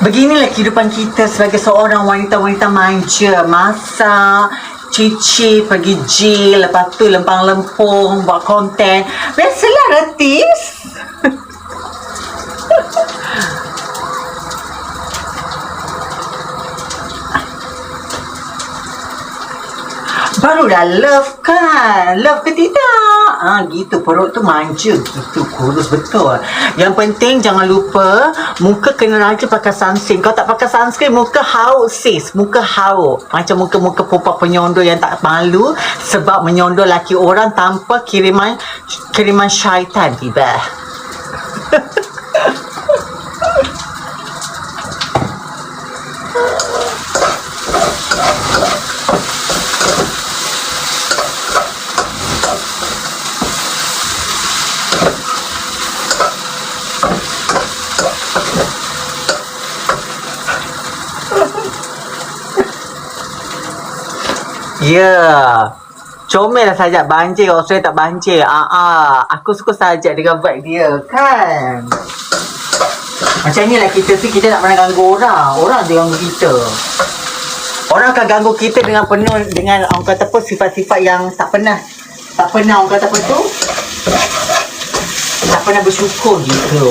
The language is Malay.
Beginilah kehidupan kita sebagai seorang wanita-wanita manja. Masak, cici, pergi gym, lepas tu lempang lempung, buat konten. Biasalah artis. Barulah love kan Love ke tidak ha, Gitu. Perut tu manja. Gitu kurus. Betul. Yang penting jangan lupa Muka kena raja pakai sunscreen. Kau tak pakai sunscreen Muka hauk sis. Muka hauk. Macam muka-muka perempuan penyondol Yang tak malu Sebab menyondol laki orang Tanpa kiriman Kiriman syaitan tiba Ya. Comel lah sajak banjir. Saya tak banjir. Ah, ah. Aku suka sajak dengan vibe dia Kan? Macam ni lah kita tu. Kita nak pernah ganggu orang. Orang dia ganggu kita. Orang akan ganggu kita dengan penuh Dengan orang kata apa Sifat-sifat yang tak pernah Tak pernah orang kata apa tu? Tak pernah bersyukur gitu